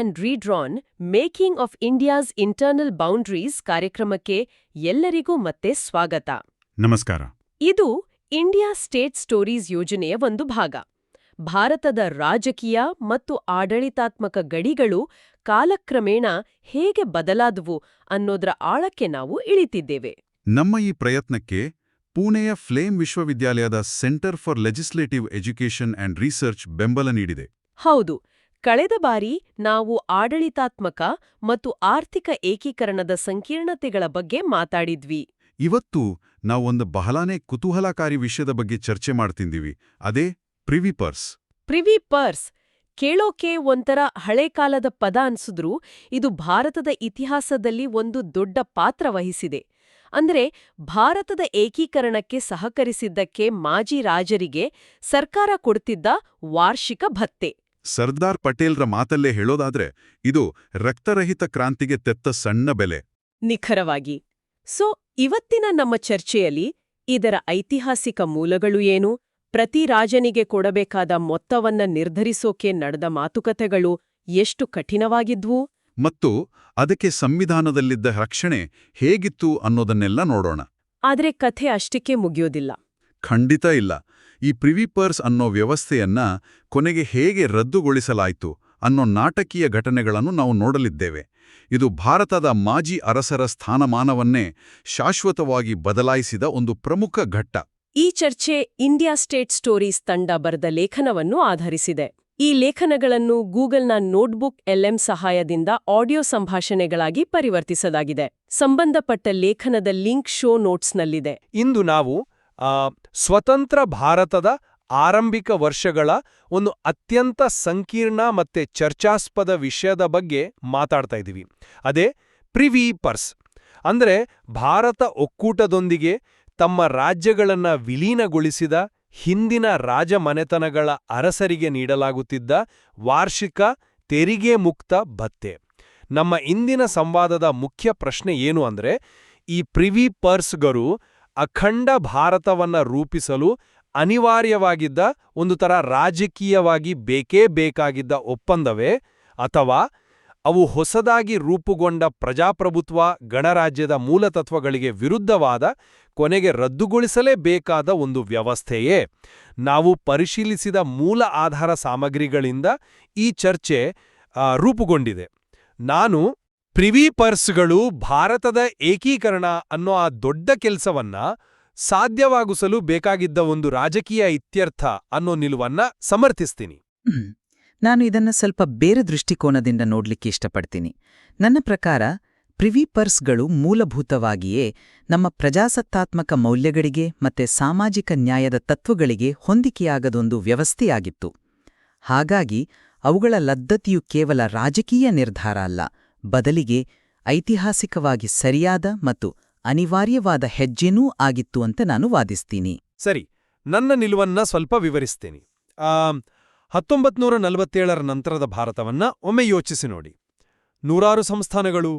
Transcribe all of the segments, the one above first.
And redrawn making of India's internal boundaries ಕಾರ್ಯಕ್ರಮಕ್ಕೆ ಎಲ್ಲರಿಗೂ ಮತ್ತೆ ಸ್ವಾಗತ. ನಮಸ್ಕಾರ. ಇದು ಇಂಡಿಯಾ ಸ್ಟೇಟ್ ಸ್ಟೋರೀಸ್ ಯೋಜನೆಯ ಒಂದು ಭಾಗ. ಭಾರತದ ರಾಜಕೀಯ ಮತ್ತು ಆಡಳಿತಾತ್ಮಕ ಗಡಿಗಳು ಕಾಲಕ್ರಮೇಣ ಹೇಗೆ ಬದಲಾದವು ಅನ್ನೋದ್ರ ಆಳಕ್ಕೆ ನಾವು ಇಳಿತಿದ್ದೇವೆ. ನಮ್ಮ ಈ ಪ್ರಯತ್ನಕ್ಕೆ ಪುಣೆಯ ಫ್ಲೇಮ್ ವಿಶ್ವವಿದ್ಯಾಲಯದ centre for legislative education and research ಬೆಂಬಲ ನೀಡಿದೆ. ಹೌದು. ಕಳೆದ ಬಾರಿ ನಾವು ಆಡಳಿತಾತ್ಮಕ ಮತ್ತು ಆರ್ಥಿಕ ಏಕೀಕರಣದ ಸಂಕೀರ್ಣತೆಗಳ ಬಗ್ಗೆ ಮಾತಾಡಿದ್ವಿ. ಇವತ್ತು ನಾವೊಂದು ಬಹಳಾನೇ ಕುತೂಹಲಕಾರಿ ವಿಷಯದ ಬಗ್ಗೆ ಚರ್ಚೆ ಮಾಡ್ತಿದ್ದೀವಿ. ಅದೇ ಪ್ರಿವಿ ಪರ್ಸ್. Privy purse. ಕೇಳೋಕೆ ಒಂಥರ ಹಳೆ ಕಾಲದ ಪದ ಅನ್ಸಿದ್ರೂ ಇದು ಭಾರತದ ಇತಿಹಾಸದಲ್ಲಿ ಒಂದು ದೊಡ್ಡ ಪಾತ್ರ ವಹಿಸಿದೆ. ಅಂದ್ರೆ ಭಾರತದ ಏಕೀಕರಣಕ್ಕೆ ಸಹಕರಿಸಿದ್ದಕ್ಕೆ ಮಾಜಿ ರಾಜರಿಗೆ ಸರ್ಕಾರ ಕೊಡ್ತಿದ್ದ ವಾರ್ಷಿಕ ಭತ್ತೆ. ಸರ್ದಾರ್ ಪಟೇಲ್ರ ಮಾತಲ್ಲೇ ಹೇಳೋದಾದ್ರೆ ಇದು ರಕ್ತರಹಿತ ಕ್ರಾಂತಿಗೆ ತೆತ್ತ ಸಣ್ಣ ಬೆಲೆ. ನಿಖರವಾಗಿ. ಸೊ ಇವತ್ತಿನ ನಮ್ಮ ಚರ್ಚೆಯಲ್ಲಿ ಇದರ ಐತಿಹಾಸಿಕ ಮೂಲಗಳು ಏನು? ಪ್ರತಿ ರಾಜನಿಗೆ ಕೊಡಬೇಕಾದ ಮೊತ್ತವನ್ನ ನಿರ್ಧರಿಸೋಕೆ ನಡೆದ ಮಾತುಕತೆಗಳು ಎಷ್ಟು ಕಠಿಣವಾಗಿದ್ವು? ಮತ್ತು ಅದಕ್ಕೆ ಸಂವಿಧಾನದಲ್ಲಿದ್ದ ರಕ್ಷಣೆ ಹೇಗಿತ್ತು ಅನ್ನೋದನ್ನೆಲ್ಲ ನೋಡೋಣ. ಆದರೆ ಕಥೆ ಅಷ್ಟಕ್ಕೆ ಮುಗಿಯೋದಿಲ್ಲ. ಖಂಡಿತ ಇಲ್ಲ. ಈ ಪ್ರಿವಿಪರ್ಸ್ ಅನ್ನೋ ವ್ಯವಸ್ಥೆಯನ್ನ ಕೊನೆಗೆ ಹೇಗೆ ರದ್ದುಗೊಳಿಸಲಾಯಿತು ಅನ್ನೋ ನಾಟಕೀಯ ಘಟನೆಗಳನ್ನು ನಾವು ನೋಡಲಿದ್ದೇವೆ. ಇದು ಭಾರತದ ಮಾಜಿ ಅರಸರ ಸ್ಥಾನಮಾನವನ್ನೇ ಶಾಶ್ವತವಾಗಿ ಬದಲಾಯಿಸಿದ ಒಂದು ಪ್ರಮುಖ ಘಟ್ಟ. ಈ ಚರ್ಚೆ ಇಂಡಿಯಾ ಸ್ಟೇಟ್ ಸ್ಟೋರೀಸ್ ತಂಡ ಬರೆದ ಲೇಖನವನ್ನು ಆಧರಿಸಿದೆ. ಈ ಲೇಖನಗಳನ್ನು ಗೂಗಲ್ನ ನೋಟ್ಬುಕ್ ಎಲ್ಎಂ ಸಹಾಯದಿಂದ ಆಡಿಯೋ ಸಂಭಾಷಣೆಗಳಾಗಿ ಪರಿವರ್ತಿಸಲಾಗಿದೆ. ಸಂಬಂಧಪಟ್ಟ ಲೇಖನದ ಲಿಂಕ್ ಶೋ ನೋಟ್ಸ್ನಲ್ಲಿದೆ. ಇಂದು ನಾವು ಸ್ವತಂತ್ರ ಭಾರತದ ಆರಂಭಿಕ ವರ್ಷಗಳ ಒಂದು ಅತ್ಯಂತ ಸಂಕೀರ್ಣ ಮತ್ತೆ ಚರ್ಚಾಸ್ಪದ ವಿಷಯದ ಬಗ್ಗೆ ಮಾತಾಡ್ತಾ ಇದ್ದೀವಿ. ಅದೇ ಪ್ರಿವಿ ಪರ್ಸ್. ಅಂದ್ರೆ ಭಾರತ ಒಕ್ಕೂಟದೊಂದಿಗೆ ತಮ್ಮ ರಾಜ್ಯಗಳನ್ನು ವಿಲೀನಗೊಳಿಸಿದ ಹಿಂದಿನ ರಾಜಮನೆತನಗಳ ಅರಸರಿಗೆ ನೀಡಲಾಗುತ್ತಿದ್ದ ವಾರ್ಷಿಕ ತೆರಿಗೆ ಮುಕ್ತ ಭತ್ತೆ. ನಮ್ಮ ಇಂದಿನ ಸಂವಾದದ ಮುಖ್ಯ ಪ್ರಶ್ನೆ ಏನು ಅಂದ್ರೆ, ಈ ಪ್ರಿವಿ ಪರ್ಸ್ಗಳು ಅಖಂಡ ಭಾರತವನ್ನ ರೂಪಿಸಲು ಅನಿವಾರ್ಯವಾಗಿದ್ದ ಒಂದು ಥರ ರಾಜಕೀಯವಾಗಿ ಬೇಕೇ ಬೇಕಾಗಿದ್ದ ಒಪ್ಪಂದವೇ? ಅಥವಾ ಅವು ಹೊಸದಾಗಿ ರೂಪುಗೊಂಡ ಪ್ರಜಾಪ್ರಭುತ್ವ ಗಣರಾಜ್ಯದ ಮೂಲತತ್ವಗಳಿಗೆ ವಿರುದ್ಧವಾದ, ಕೊನೆಗೆ ರದ್ದುಗೊಳಿಸಲೇಬೇಕಾದ ಒಂದು ವ್ಯವಸ್ಥೆಯೇ? ನಾವು ಪರಿಶೀಲಿಸಿದ ಮೂಲ ಆಧಾರ ಸಾಮಗ್ರಿಗಳಿಂದ ಈ ಚರ್ಚೆ ರೂಪುಗೊಂಡಿದೆ. ನಾನು ಪ್ರಿವಿ ಪರ್ಸ್ಗಳು ಭಾರತದ ಏಕೀಕರಣ ಅನ್ನೋ ಆ ದೊಡ್ಡ ಕೆಲಸವನ್ನ ಸಾಧ್ಯವಾಗಿಸಲು ಬೇಕಾಗಿದ್ದ ಒಂದು ರಾಜಕೀಯ ಇತ್ಯರ್ಥ ಅನ್ನೋ ನಿಲುವನ್ನ ಸಮರ್ಥಿಸ್ತೀನಿ. ನಾನು ಇದನ್ನ ಸ್ವಲ್ಪ ಬೇರೆ ದೃಷ್ಟಿಕೋನದಿಂದ ನೋಡ್ಲಿಕ್ಕೆ ಇಷ್ಟಪಡ್ತೀನಿ. ನನ್ನ ಪ್ರಕಾರ, ಪ್ರಿವಿ ಪರ್ಸ್ಗಳು ಮೂಲಭೂತವಾಗಿಯೇ ನಮ್ಮ ಪ್ರಜಾಸತ್ತಾತ್ಮಕ ಮೌಲ್ಯಗಳಿಗೆ ಮತ್ತೆ ಸಾಮಾಜಿಕ ನ್ಯಾಯದ ತತ್ವಗಳಿಗೆ ಹೊಂದಿಕೆಯಾಗದೊಂದು ವ್ಯವಸ್ಥೆಯಾಗಿತ್ತು. ಹಾಗಾಗಿ, ಅವುಗಳ ಲದ್ದತಿಯು ಕೇವಲ ರಾಜಕೀಯ ನಿರ್ಧಾರ ಅಲ್ಲ ಬದಲಿಗೆ ಐತಿಹಾಸಿಕವಾಗಿ ಸರಿಯಾದ ಮತ್ತು ಅನಿವಾರ್ಯವಾದ ಹೆಜ್ಜೆನೂ ಆಗಿತ್ತು ಅಂತ ನಾನು ವಾದಿಸ್ತೀನಿ. ಸರಿ, ನನ್ನ ನಿಲುವನ್ನ ಸ್ವಲ್ಪ ವಿವರಿಸ್ತೀನಿ. ಹತ್ತೊಂಬತ್ ನೂರ ನಲವತ್ತೇಳರ ನಂತರದ ಭಾರತವನ್ನ ಒಮ್ಮೆ ಯೋಚಿಸಿ ನೋಡಿ. ನೂರಾರು ಸಂಸ್ಥಾನಗಳು,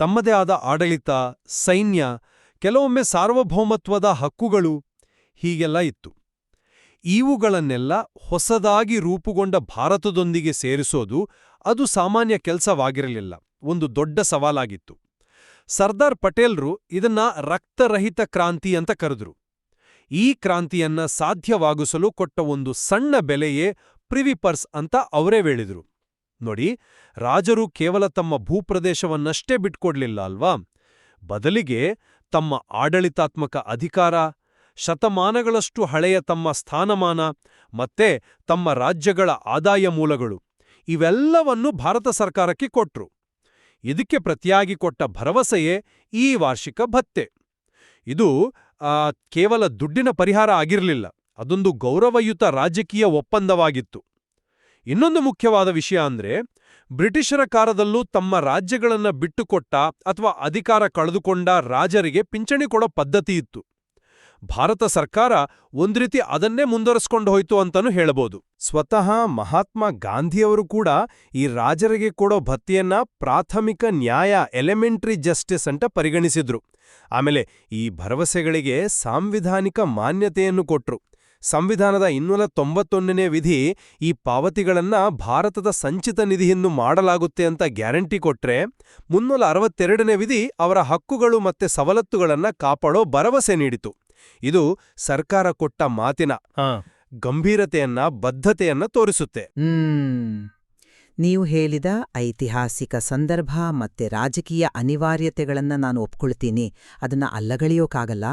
ತಮ್ಮದೇ ಆದ ಆಡಳಿತ, ಸೈನ್ಯ, ಕೆಲವೊಮ್ಮೆ ಸಾರ್ವಭೌಮತ್ವದ ಹಕ್ಕುಗಳು ಹೀಗೆಲ್ಲ ಇತ್ತು. ಇವುಗಳನ್ನೆಲ್ಲ ಹೊಸದಾಗಿ ರೂಪುಗೊಂಡ ಭಾರತದೊಂದಿಗೆ ಸೇರಿಸೋದು ಅದು ಸಾಮಾನ್ಯ ಕೆಲಸವಾಗಿರಲಿಲ್ಲ. ಒಂದು ದೊಡ್ಡ ಸವಾಲಾಗಿತ್ತು. ಸರ್ದಾರ್ ಪಟೇಲ್ರು ಇದನ್ನ ರಕ್ತರಹಿತ ಕ್ರಾಂತಿ ಅಂತ ಕರೆದ್ರು. ಈ ಕ್ರಾಂತಿಯನ್ನ ಸಾಧ್ಯವಾಗಿಸಲು ಕೊಟ್ಟ ಒಂದು ಸಣ್ಣ ಬೆಲೆಯೇ ಪ್ರಿವಿಪರ್ಸ್ ಅಂತ ಅವರೇ ಹೇಳಿದ್ರು. ನೋಡಿ, ರಾಜರು ಕೇವಲ ತಮ್ಮ ಭೂಪ್ರದೇಶವನ್ನಷ್ಟೇ ಬಿಟ್ಕೊಡ್ಲಿಲ್ಲ ಅಲ್ವಾ? ಬದಲಿಗೆ ತಮ್ಮ ಆಡಳಿತಾತ್ಮಕ ಅಧಿಕಾರ, ಶತಮಾನಗಳಷ್ಟು ಹಳೆಯ ತಮ್ಮ ಸ್ಥಾನಮಾನ, ಮತ್ತೆ ತಮ್ಮ ರಾಜ್ಯಗಳ ಆದಾಯ ಮೂಲಗಳು, ಇವೆಲ್ಲವನ್ನೂ ಭಾರತ ಸರ್ಕಾರಕ್ಕೆ ಕೊಟ್ರು. ಇದಕ್ಕೆ ಪ್ರತಿಯಾಗಿ ಕೊಟ್ಟ ಭರವಸೆಯೇ ಈ ವಾರ್ಷಿಕ ಭತ್ತೆ. ಇದು ಕೇವಲ ದುಡ್ಡಿನ ಪರಿಹಾರ ಆಗಿರಲಿಲ್ಲ, ಅದೊಂದು ಗೌರವಯುತ ರಾಜಕೀಯ ಒಪ್ಪಂದವಾಗಿತ್ತು. ಇನ್ನೊಂದು ಮುಖ್ಯವಾದ ವಿಷಯ ಅಂದ್ರೆ, ಬ್ರಿಟಿಷರ ಕಾಲದಲ್ಲೂ ತಮ್ಮ ರಾಜ್ಯಗಳನ್ನ ಬಿಟ್ಟುಕೊಟ್ಟ ಅಥವಾ ಅಧಿಕಾರ ಕಳೆದುಕೊಂಡ ರಾಜರಿಗೆ ಪಿಂಚಣಿ ಕೊಡೋ ಪದ್ಧತಿ ಇತ್ತು. ಭಾರತ ಸರ್ಕಾರ ಒಂದ್ ರೀತಿ ಅದನ್ನೇ ಮುಂದುವರೆಸ್ಕೊಂಡು ಹೋಯ್ತು ಅಂತಾನೂ ಹೇಳಬಹುದು ಸ್ವತಃ ಮಹಾತ್ಮ ಗಾಂಧಿಯವರು ಕೂಡ ಈ ರಾಜರಿಗೆ ಕೊಡೋ ಭತ್ತಿಯನ್ನ ಪ್ರಾಥಮಿಕ ನ್ಯಾಯ ಎಲಿಮೆಂಟ್ರಿ ಜಸ್ಟಿಸ್ ಅಂತ ಪರಿಗಣಿಸಿದ್ರು. ಆಮೇಲೆ ಈ ಭರವಸೆಗಳಿಗೆ ಸಾಂವಿಧಾನಿಕ ಮಾನ್ಯತೆಯನ್ನು ಕೊಟ್ರು. ಸಂವಿಧಾನದ ಇನ್ನೂರ ತೊಂಬತ್ತೊಂದನೇ ವಿಧಿ ಈ ಪಾವತಿಗಳನ್ನ ಭಾರತದ ಸಂಚಿತ ನಿಧಿಯನ್ನು ಮಾಡಲಾಗುತ್ತೆ ಅಂತ ಗ್ಯಾರಂಟಿ ಕೊಟ್ರೆ ಮುನ್ನೂರ ಅರವತ್ತೆರಡನೇ ವಿಧಿ ಅವರ ಹಕ್ಕುಗಳು ಮತ್ತೆ ಸವಲತ್ತುಗಳನ್ನ ಕಾಪಾಡೋ ಭರವಸೆ ನೀಡಿತು. ಇದು ಸರ್ಕಾರ ಕೊಟ್ಟ ಮಾತಿನ ಗಂಭೀರತೆಯನ್ನ ಬದ್ಧತೆಯನ್ನ ತೋರಿಸುತ್ತೆ. ಹ್ಮ್. ನೀವು ಹೇಳಿದ ಐತಿಹಾಸಿಕ ಸಂದರ್ಭ ಮತ್ತೆ ರಾಜಕೀಯ ಅನಿವಾರ್ಯತೆಗಳನ್ನ ನಾನು ಒಪ್ಕೊಳ್ತೀನಿ. ಅದನ್ನ ಅಲ್ಲಗಳೆಯೋಕ್ಕಾಗಲ್ಲ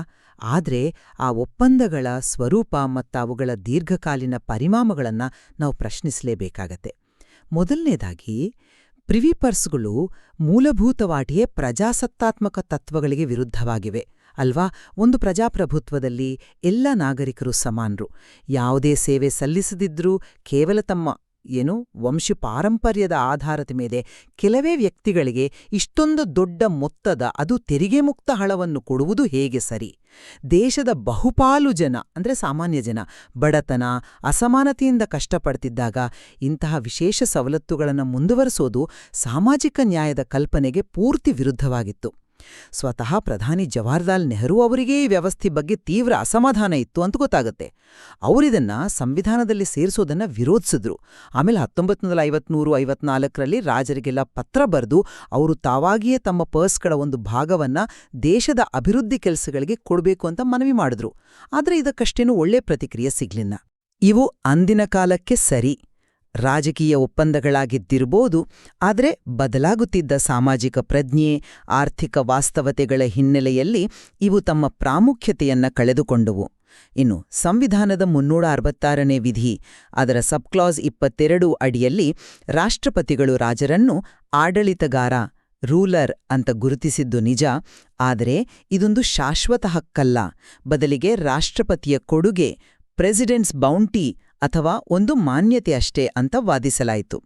ಆದರೆ ಆ ಒಪ್ಪಂದಗಳ ಸ್ವರೂಪ ಮತ್ತು ಅವುಗಳ ದೀರ್ಘಕಾಲೀನ ಪರಿಣಾಮಗಳನ್ನು ನಾವು ಪ್ರಶ್ನಿಸಲೇಬೇಕಾಗತ್ತೆ. ಮೊದಲನೇದಾಗಿ ಪ್ರಿವಿಪರ್ಸ್ಗಳು ಮೂಲಭೂತವಾಗಿಯೇ ಪ್ರಜಾಸತ್ತಾತ್ಮಕ ತತ್ವಗಳಿಗೆ ವಿರುದ್ಧವಾಗಿವೆ. ಅಲ್ವಾ? ಒಂದು ಪ್ರಜಾಪ್ರಭುತ್ವದಲ್ಲಿ ಎಲ್ಲ ನಾಗರಿಕರು ಸಮಾನರು. ಯಾವುದೇ ಸೇವೆ ಸಲ್ಲಿಸದಿದ್ರೂ ಕೇವಲ ತಮ್ಮ, ಏನು, ವಂಶಪಾರಂಪರ್ಯದ ಆಧಾರದ ಮೇಲೆ ಕೆಲವೇ ವ್ಯಕ್ತಿಗಳಿಗೆ ಇಷ್ಟೊಂದು ದೊಡ್ಡ ಮೊತ್ತದ, ಅದು ತೆರಿಗೆ ಮುಕ್ತ ಹಣವನ್ನು ಕೊಡುವುದು ಹೇಗೆ ಸರಿ? ದೇಶದ ಬಹುಪಾಲು ಜನ, ಅಂದ್ರೆ ಸಾಮಾನ್ಯ ಜನ, ಬಡತನ, ಅಸಮಾನತೆಯಿಂದ ಕಷ್ಟಪಡ್ತಿದ್ದಾಗ ಇಂತಹ ವಿಶೇಷ ಸವಲತ್ತುಗಳನ್ನು ಮುಂದುವರಿಸೋದು ಸಾಮಾಜಿಕ ನ್ಯಾಯದ ಕಲ್ಪನೆಗೆ ಪೂರ್ತಿ ವಿರುದ್ಧವಾಗಿತ್ತು. ಸ್ವತಃ ಪ್ರಧಾನಿ ಜವಾಹರ್ಲಾಲ್ ನೆಹರು ಅವರಿಗೆ ಈ ವ್ಯವಸ್ಥೆ ಬಗ್ಗೆ ತೀವ್ರ ಅಸಮಾಧಾನ ಇತ್ತು ಅಂತ ಗೊತ್ತಾಗುತ್ತೆ. ಅವರಿದನ್ನ ಸಂವಿಧಾನದಲ್ಲಿ ಸೇರಿಸೋದನ್ನ ವಿರೋಧಿಸಿದ್ರು. ಆಮೇಲೆ ಹತ್ತೊಂಬತ್ತು ನೂರ ಐವತ್ಮೂರು ಐವತ್ನಾಲ್ಕರಲ್ಲಿ ರಾಜರಿಗೆಲ್ಲ ಪತ್ರ ಬರೆದು ಅವರು ತಾವಾಗಿಯೇ ತಮ್ಮ ಪರ್ಸ್ಗಳ ಒಂದು ಭಾಗವನ್ನ ದೇಶದ ಅಭಿವೃದ್ಧಿ ಕೆಲಸಗಳಿಗೆ ಕೊಡಬೇಕು ಅಂತ ಮನವಿ ಮಾಡಿದ್ರು. ಆದ್ರೆ ಇದಕ್ಕಷ್ಟೇನೂ ಒಳ್ಳೆ ಪ್ರತಿಕ್ರಿಯೆ ಸಿಗ್ಲಿಲ್ಲ. ಇವು ಅಂದಿನ ಕಾಲಕ್ಕೆ ಸರಿ. ರಾಜಕೀಯ ಒಪ್ಪಂದಗಳಾಗಿದ್ದಿರಬಹುದು ಆದರೆ ಬದಲಾಗುತ್ತಿದ್ದ ಸಾಮಾಜಿಕ ಪ್ರಜ್ಞೆ, ಆರ್ಥಿಕ ವಾಸ್ತವತೆಗಳ ಹಿನ್ನೆಲೆಯಲ್ಲಿ ಇವು ತಮ್ಮ ಪ್ರಾಮುಖ್ಯತೆಯನ್ನ ಕಳೆದುಕೊಂಡವು. ಇನ್ನು ಸಂವಿಧಾನದ ಮುನ್ನೂರ ಅರವತ್ತಾರನೇ ವಿಧಿ, ಅದರ ಸಬ್ಕ್ಲಾಸ್ ಇಪ್ಪತ್ತೆರಡು ಅಡಿಯಲ್ಲಿ ರಾಷ್ಟ್ರಪತಿಗಳು ರಾಜರನ್ನು ಆಡಳಿತಗಾರ, ರೂಲರ್ ಅಂತ ಗುರುತಿಸಿದ್ದು ನಿಜ, ಆದರೆ ಇದೊಂದು ಶಾಶ್ವತ ಹಕ್ಕಲ್ಲ. ಬದಲಿಗೆ ರಾಷ್ಟ್ರಪತಿಯ ಕೊಡುಗೆ, ಪ್ರೆಸಿಡೆಂಟ್ಸ್ ಬೌಂಟಿ ಅಥವಾ ಒಂದು ಮಾನ್ಯತೆ ಅಷ್ಟೇ ಅಂತ ವಾದಿಸಲಾಯಿತು.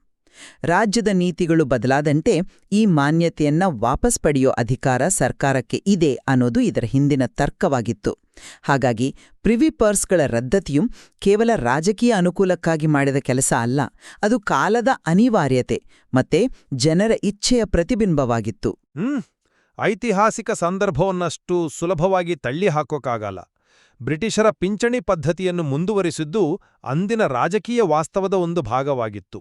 ರಾಜ್ಯದ ನೀತಿಗಳು ಬದಲಾದಂತೆ ಈ ಮಾನ್ಯತೆಯನ್ನ ವಾಪಸ್ ಪಡೆಯೋ ಅಧಿಕಾರ ಸರ್ಕಾರಕ್ಕೆ ಇದೆ ಅನ್ನೋದು ಇದರ ಹಿಂದಿನ ತರ್ಕವಾಗಿತ್ತು. ಹಾಗಾಗಿ ಪ್ರಿವಿ ಪರ್ಸ್ಗಳ ರದ್ದತಿಯು ಕೇವಲ ರಾಜಕೀಯ ಅನುಕೂಲಕ್ಕಾಗಿ ಮಾಡಿದ ಕೆಲಸ ಅಲ್ಲ, ಅದು ಕಾಲದ ಅನಿವಾರ್ಯತೆ ಮತ್ತೆ ಜನರ ಇಚ್ಛೆಯ ಪ್ರತಿಬಿಂಬವಾಗಿತ್ತು. ಐತಿಹಾಸಿಕ ಸಂದರ್ಭವನ್ನಷ್ಟು ಸುಲಭವಾಗಿ ತಳ್ಳಿ ಹಾಕೋಕ್ಕಾಗಲ್ಲ ಬ್ರಿಟಿಷರ ಪಿಂಚಣಿ ಪದ್ಧತಿಯನ್ನು ಮುಂದುವರಿಸಿದ್ದು ಅಂದಿನ ರಾಜಕೀಯ ವಾಸ್ತವದ ಒಂದು ಭಾಗವಾಗಿತ್ತು.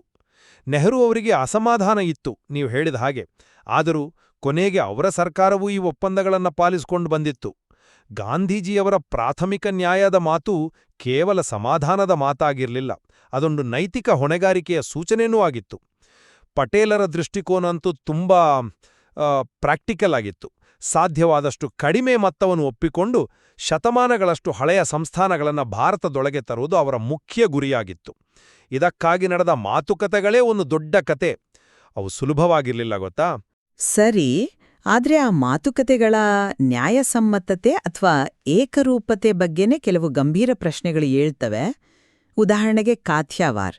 ನೆಹರು ಅವರಿಗೆ ಅಸಮಾಧಾನ ಇತ್ತು, ನೀವು ಹೇಳಿದ ಹಾಗೆ. ಆದರೂ ಕೊನೆಗೆ ಅವರ ಸರ್ಕಾರವೂ ಈ ಒಪ್ಪಂದಗಳನ್ನು ಪಾಲಿಸಿಕೊಂಡು ಬಂದಿತ್ತು. ಗಾಂಧೀಜಿಯವರ ಪ್ರಾಥಮಿಕ ನ್ಯಾಯದ ಮಾತು ಕೇವಲ ಸಮಾಧಾನದ ಮಾತಾಗಿರಲಿಲ್ಲ, ಅದೊಂದು ನೈತಿಕ ಹೊಣೆಗಾರಿಕೆಯ ಸೂಚನೆಯೂ ಆಗಿತ್ತು. ಪಟೇಲರ ದೃಷ್ಟಿಕೋನ ಅಂತೂ ತುಂಬಾ ಪ್ರಾಕ್ಟಿಕಲ್ ಆಗಿತ್ತು. ಸಾಧ್ಯವಾದಷ್ಟು ಕಡಿಮೆ ಮೊತ್ತವನ್ನು ಒಪ್ಪಿಕೊಂಡು ಶತಮಾನಗಳಷ್ಟು ಹಳೆಯ ಸಂಸ್ಥಾನಗಳನ್ನು ಭಾರತದೊಳಗೆ ತರುವುದು ಅವರ ಮುಖ್ಯ ಗುರಿಯಾಗಿತ್ತು. ಇದಕ್ಕಾಗಿ ನಡೆದ ಮಾತುಕತೆಗಳೇ ಒಂದು ದೊಡ್ಡ ಕತೆ. ಅವು ಸುಲಭವಾಗಿರ್ಲಿಲ್ಲ, ಗೊತ್ತಾ? ಸರಿ, ಆದ್ರೆ ಆ ಮಾತುಕತೆಗಳ ನ್ಯಾಯಸಮ್ಮತತೆ ಅಥವಾ ಏಕರೂಪತೆ ಬಗ್ಗೆನೇ ಕೆಲವು ಗಂಭೀರ ಪ್ರಶ್ನೆಗಳು ಏಳ್ತವೆ. ಉದಾಹರಣೆಗೆ ಕಾಥ್ಯಾವಾರ್,